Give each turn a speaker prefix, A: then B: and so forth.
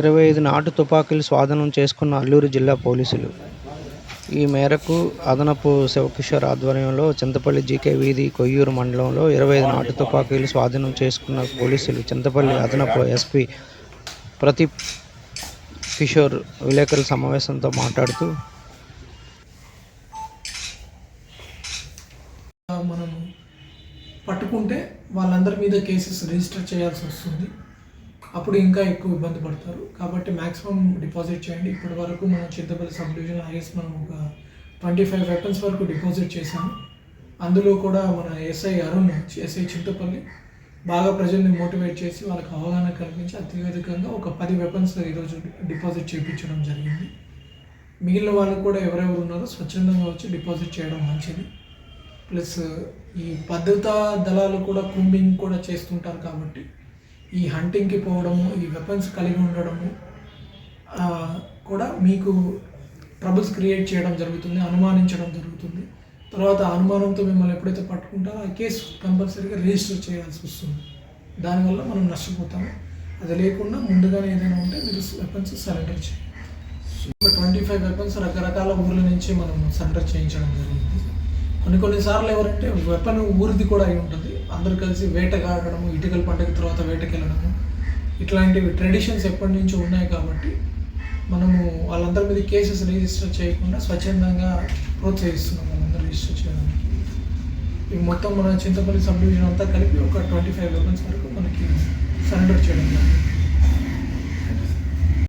A: ఇరవై ఐదు నాటు తుపాకీలు స్వాధీనం చేసుకున్న అల్లూరు జిల్లా పోలీసులు. ఈ మేరకు అదనపు శివకిషోర్ ఆధ్వర్యంలో చింతపల్లి జీకే వీధి కొయ్యూరు మండలంలో ఇరవై ఐదు నాటు తుపాకీలు స్వాధీనం చేసుకున్న పోలీసులు చింతపల్లి అదనపు ఎస్పీ ప్రదీప్ కిషోర్ విలేకరుల సమావేశంతో మాట్లాడుతూ
B: మనం పట్టుకుంటే వాళ్ళందరి మీద కేసెస్ రిజిస్టర్ చేయాల్సి వస్తుంది. అప్పుడు ఇంకా ఎక్కువ ఇబ్బంది పడతారు. కాబట్టి మ్యాక్సిమం డిపాజిట్ చేయండి. ఇప్పటి వరకు మనం చింతపల్లి సబ్ డివిజన్ ఐఎస్ మనం ఒక ట్వంటీ ఫైవ్ వెపన్స్ వరకు డిపాజిట్ చేశాము. అందులో కూడా మన ఎస్ఐ అరుణ్ ఎస్ఐ చింతపల్లి బాగా ప్రజల్ని మోటివేట్ చేసి వాళ్ళకి అవగాహన కల్పించి అత్యధికంగా ఒక పది వెపన్స్ ఈరోజు డిపాజిట్ చేయించడం జరిగింది. మిగిలిన వాళ్ళు కూడా ఎవరెవరు ఉన్నారో స్వచ్ఛందంగా వచ్చి డిపాజిట్ చేయడం మంచిది. ప్లస్ ఈ భద్రతా దళాలు కూడా కుంబింగ్ కూడా చేస్తుంటారు కాబట్టి ఈ హంటింగ్కి పోవడము ఈ వెపన్స్ కలిగి ఉండడము కూడా మీకు ట్రబుల్స్ క్రియేట్ చేయడం జరుగుతుంది అనుమానించడం జరుగుతుంది. తర్వాత అనుమానంతో మిమ్మల్ని ఎప్పుడైతే పట్టుకుంటారో ఆ కేసు కంపల్సరీగా రిజిస్టర్ చేయాల్సి వస్తుంది. దానివల్ల మనం నష్టపోతాము. అది లేకుండా ముందుగానే ఏదైనా ఉంటే మీరు వెపన్స్ సరెండర్ చేయాలి ఒక ట్వంటీ ఫైవ్ వెపన్స్ రకరకాల ఊర్ల నుంచి మనం సరెండర్ చేయించడం జరిగింది కొన్ని కొన్నిసార్లు ఎవరంటే వెపన్ ఊరిది కూడా అయి ఉంటుంది. అందరు కలిసి వేటగాడము ఇటుకల పండుగ తర్వాత వేటకెళ్ళడము. ఇట్లాంటివి ట్రెడిషన్స్ ఎప్పటి నుంచో ఉన్నాయి కాబట్టి మనము వాళ్ళందరి మీద కేసెస్ రిజిస్టర్ చేయకుండా స్వచ్ఛందంగా ప్రోత్సహిస్తున్నాం వాళ్ళందరూ రిజిస్టర్ చేయడానికి. ఇవి మొత్తం మన చింతపల్లి సబ్ డివిజన్ అంతా కలిపి ఒక ట్వంటీ ఫైవ్ వెపన్స్ వరకు మనకి సరెండర్ చేయడం జరిగింది.